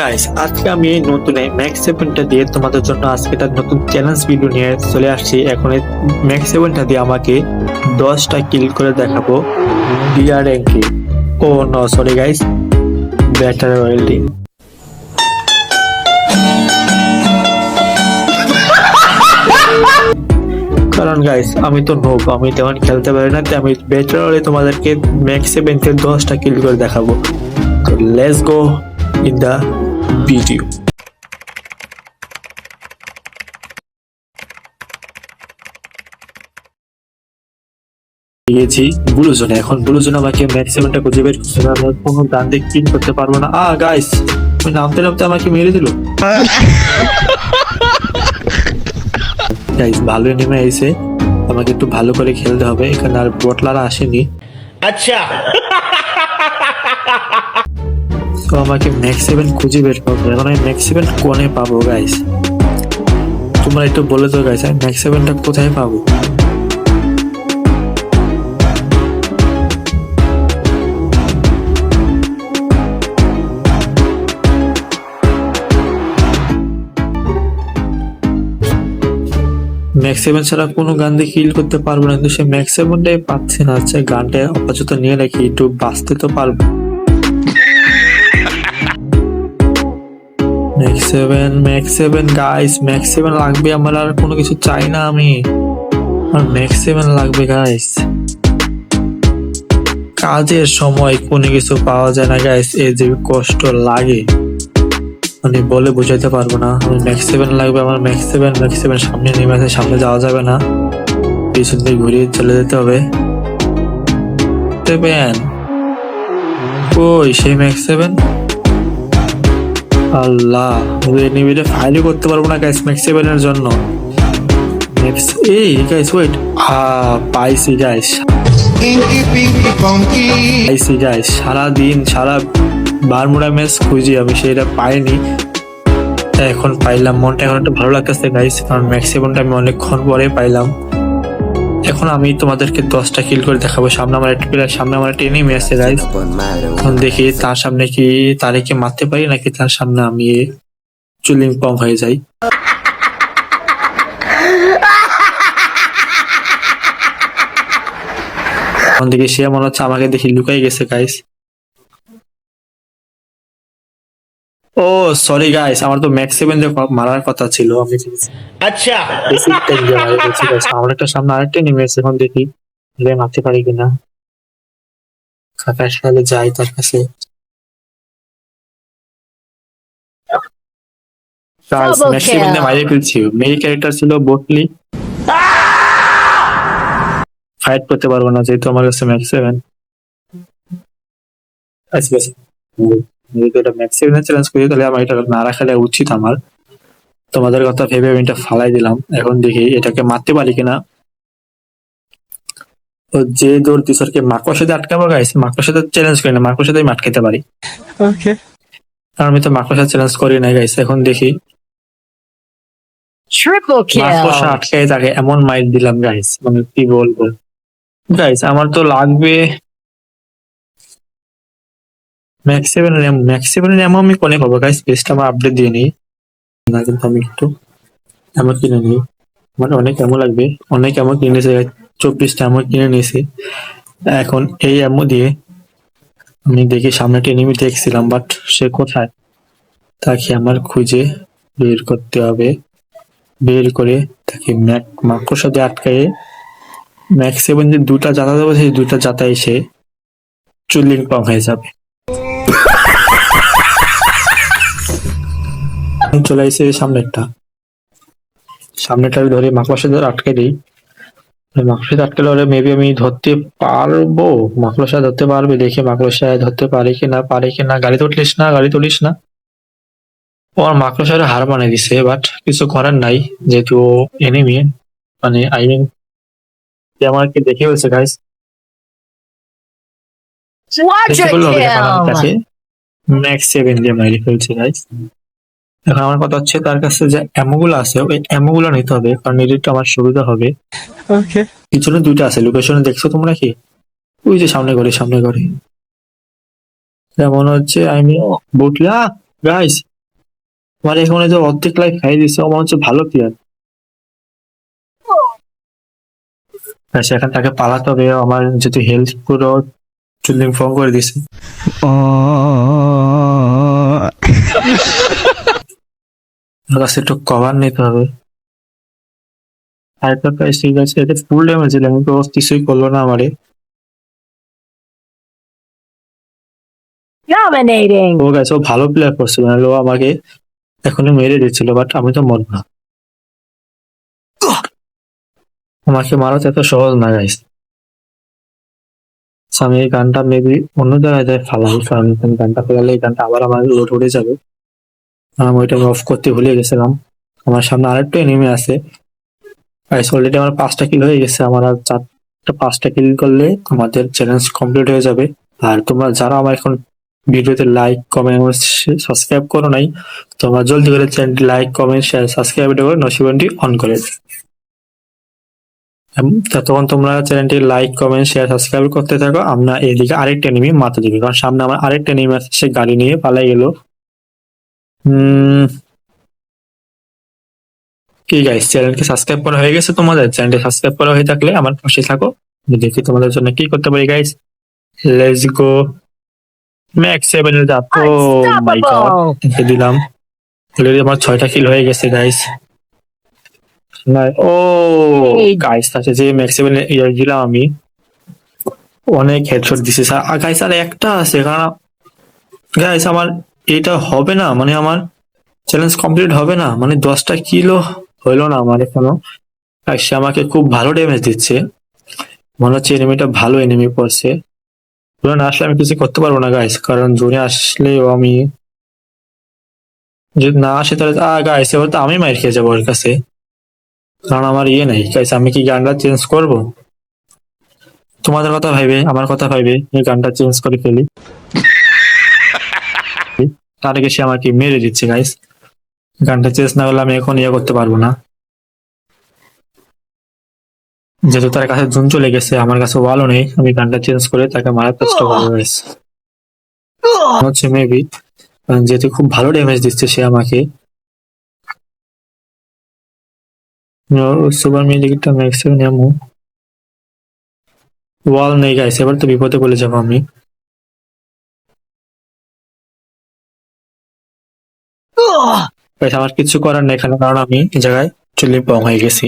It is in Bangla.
গাইস আজকে আমি এই নতুন এই ম্যাক্স সেভেনটা দিয়ে তোমাদের জন্য আজকে একটা নতুন চ্যালেঞ্জ ভিডিও নিয়ে চলে আসছি। এখন এই ম্যাক্স সেভেনটা দিয়ে আমাকে দশটা কিল করে দেখাবো। ডিআর র্যাঙ্কে ও no sorry guys better welding কারণ গাইস আমি তো নোব আমি তেমন খেলতে পারি না, তাই আমি বেটার হলে তোমাদেরকে ম্যাক্স সেভেনকে দশটা কিল করে দেখাবো। তো let's go in the video. পেয়েছি ব্লুজোনে এখন ব্লুজোন আমাকে ম্যাক্সিমামটা খুঁজে বের করতে পারব কোনো দান দিক ক্লিন করতে পারব না। আ গাইস তুমি নামতে নামতে আমাকে মেরে দিল। গাইস ভালো নেমে এসে আমাকে একটু ভালো করে খেলতে হবে। এখানে আর বটলার আসেনি। আচ্ছা। তো আমাকে ম্যাক্স সেভেন খুঁজে বের করতে এখন আমি ম্যাক্স সেভেন কোনে পাবো গাইস তোমরা একটু বলে তো গাইস আমি ম্যাক্স সেভেনটা কোথায় পাবো? ম্যাক্স সেভেন ছাড়া কোনো গান দিয়ে কিল করতে পারব না, কিন্তু সে ম্যাক্স সেভেনটাই পাচ্ছে না। আচ্ছা গানটা আপাতত নিয়ে রাখি একটু বাঁচতে তো পারব। Seven max seven guys max seven লাগবে, আমার আর কোনো কিছু চাই না আমি। আর ম্যাক্স সেভেন লাগবে গাইস কাজের সময় কোনো কিছু পাওয়া যায় না গাইস এই যে কষ্ট লাগে। মানে বলে বোঝাতে পারব না। আমি ম্যাক্স সেভেন লাগবে, আমার ম্যাক্স সেভেন ম্যাক্স সেভেন সামনে নেমে আছে সামনে যাওয়া যাবে না। পিছন দিয়ে ঘুরিয়ে চলে যেতে হবে। সেভেন ওই সেই ম্যাক্স সেভেন আল্লাহ এনিমিটা ফাইলই করতে পারব না গাইস ম্যাক্স সেভেনের জন্য। এই গাইস ওয়েট হা পাইছি গাইস. পাইছি গাইস সারা দিন সারা বারমুড়া ম্যাচ খুঁজি আমি সেটা পাইনি। এখন পাইলাম মনটা এখন একটু ভালো লাগতেছে গাইস কারণ ম্যাক্সিমামটা আমি অনেকক্ষণ পরে পাইলাম। এখন আমি তোমাদেরকে দশটা কিল করে দেখাবো। সামনে আমার একটা প্লেয়ার সামনে আমার একটা এনিমি আছে গাইস এখন দেখি তার সামনে কি তারে কি মারতে পারি নাকি তার সামনে আমি চুলিং পং হয়ে যাই। এখন দেখি সে মনে হচ্ছে আমাকে দেখি লুকাই গেছে গাইস ও সরি গাইস আমার তো ম্যাক্স সেভেন মারার কথা ছিল আচ্ছা। আমার একটা সামনে আরেকটা নেমে এসে এখন দেখি রে মারতে পারি কিনা। আকাশ যাই তার কাছে। ম্যাক্স মারিয়ে ফেলছি। ক্যারেক্টার ছিল ফাইট করতে পারব না যেহেতু আমার কাছে ম্যাক্স আচ্ছা, সেভেন যদি এটা ম্যাক্স সেভেন চ্যালেঞ্জ করি তাহলে আমার এটা না রাখাটা উচিত আমার। তোমাদের কথা ভেবে আমি এটা ফালাই দিলাম। এখন দেখি এটাকে মারতে পারি কিনা। তো যে দৌড় মাকড় সাথে আটকাবো গাইছে মাকড় সাথে চ্যালেঞ্জ করি না মাকড় সাথে আমি আটকাতে পারি কারণ আমি তো মাকড় সাথে চ্যালেঞ্জ করি না গাইছে এখন দেখি। মাকড়সা. আটকায় তাকে এমন মাইট দিলাম গাইস মানে কি বলব? গাইস আমার তো লাগবে max seven RAM max seven RAM আমি কোনে পাবো? গাইস বেস্ট আমার আপডেট দিয়ে নিই। না, কিন্তু আমি একটু এমন কিনে নিই। আমার অনেক এমন লাগবে। অনেক এমন কিনেছে চব্বিশটা এমন কিনে নিয়েছি। এখন এই এমন দিয়ে আমি দেখি সামনে একটা এনিমি দেখছিলাম বাট সে কোথায়? তাকে আমার খুঁজে বের করতে হবে। বের করে তাকে ম্যাক মাকড় সাথে আটকায়ে ম্যাক্স সেভেন যে দুটা জাতা দেবো, সেই দুটা জাতায় সে চুল্লিং পং হয়ে যাবে। চলে এসে সামনেরটা। সামনেটা ধরে মাকড় সাথে আটকে দিই। মাকড় সাথে আটকালে ওরা মেবি আমি ধরতে পারব। মাকড় সাথে ধরতে পারবে, দেখি মাকড় সাথে ধরতে পারে কি না পারে কি না গাড়ি তুলিস না, গাড়ি তুলিস না। ও আমার মাকড়সারে হার বানিয়ে দিছে বাট কিছু করার নাই, যেহেতু এনিমি মানে আই মিন আমাকে দেখে বলছে গাইস ম্যাক্স সেভেন দিয়ে মারি ফেলছে গাইস এখন আমার কথা হচ্ছে তার কাছে যে অ্যামোগুলো আছে ওই অ্যামোগুলো নিতে হবে কারণ এদিকটা আমার সুবিধা হবে। পিছনে দুইটা আছে লোকেশনে দেখছ তোমরা কি? ওই যে সামনে ঘরে সামনে ঘরে। মনে হচ্ছে আমি বুটলা গাইস আমার এখন যে অর্ধেক লাইফ খাই দিচ্ছে আমার হচ্ছে ভালো প্লেয়ার সেখান তাকে পালাতে হবে আমার যেহেতু হেলথ পুরো চুল্লিং ফর্ম করে দিছে কাছে একটু কভার নিতে হবে। আরেকটা প্রাইস ঠিক আছে এটা ফুল ড্যামেজ দিলাম কিন্তু ও কিছুই করল না আমারে। ও গেছে ও ভালো প্লেয়ার করছিল ও আমাকে এখনই মেরে দিচ্ছিল বাট আমি তো মরব না। আমাকে মারা এত সহজ না আমি এই গানটা মেবি অন্য জায়গায় যাই ফালাই কারণ গানটা ফেলালে এই গানটা আবার আমার লোড উঠে যাবে। আমি ওইটা অফ করতে ভুলে গেছিলাম। আমার সামনে আরেকটা এনিমি আছে। অলরেডি আমার পাঁচটা কিল হয়ে গেছে। আমার আর চারটা, পাঁচটা কিল করলে আমাদের চ্যালেঞ্জ কমপ্লিট হয়ে যাবে। আর তোমরা যারা আমার এখন ভিডিওতে লাইক কমেন্ট সাবস্ক্রাইব করো নাই, তোমরা জলদি করে চ্যানেলটি লাইক কমেন্ট শেয়ার সাবস্ক্রাইব করে নোটিফিকেশনটি অন করে ততক্ষণ তোমরা চ্যানেলটি লাইক কমেন্ট শেয়ার সাবস্ক্রাইব করতে থাকো। আমরা এদিকে আরেকটা এনিমি মাথা দিবি কারণ সামনে আমার আরেকটা এনিমি আছে সে গাড়ি নিয়ে পালাই গেল। কি গাইস চ্যানেলকে সাবস্ক্রাইব করা হয়ে গেছে তোমাদের? চ্যানেলটি সাবস্ক্রাইব করা হয়ে থাকলে আমার পাশে থাকো। দেখি তোমাদের জন্য কি করতে পারি guys let's go max seven এর ও মাই গড দিলাম। অলরেডি আমার ছয়টা কিল হয়ে গেছে গাইস ও গাইস আছে যে ম্যাক্স সেভেন ইয়ার দিলাম আমি অনেক হেডশট দিছে। গাইস আর একটা আছে কারণ গাইস আমার এটা হবে না মানে আমার চ্যালেঞ্জ কমপ্লিট হবে না মানে দশটা কিলো হইল না আমার এখনও। আর সে আমাকে খুব ভালো ড্যামেজ দিচ্ছে। মনে হচ্ছে এনিমিটা ভালো এনিমি পড়ছে না আসলে আমি কিছু করতে পারব না গাইস কারণ জোনে আসলেও আমি যদি না আসে তাহলে আ গাইস এবার তো আমি মাইর খেয়ে যাব ওর কাছে। কারণ আমার ইয়ে নেই। গাইস আমি কি গানটা চেঞ্জ করব? তোমাদের কথা ভাইবে, আমার কথা ভাইবে, এই গানটা চেঞ্জ করে ফেলি। তার আগে সে আমাকে মেরে দিচ্ছে গাইস গানটা চেঞ্জ না হলে আমি এখন ইয়ে করতে পারব না। যেহেতু তার কাছে জুন চলে গেছে, আমার কাছে ওয়ালও নেই, আমি গানটা চেঞ্জ করে তাকে মারার চেষ্টা করব হচ্ছে মেবি যেহেতু খুব ভালো ড্যামেজ দিচ্ছে সে আমাকে। সুপার মিলিকিটা ম্যাক্সিমাম নেমো ওয়াল নেই গাইস এবার তো বিপদে বলে যাব আমি। আমার কিছু করার নেই এখানে কারণ আমি এই জায়গায় চুলি বং হয়ে গেছি।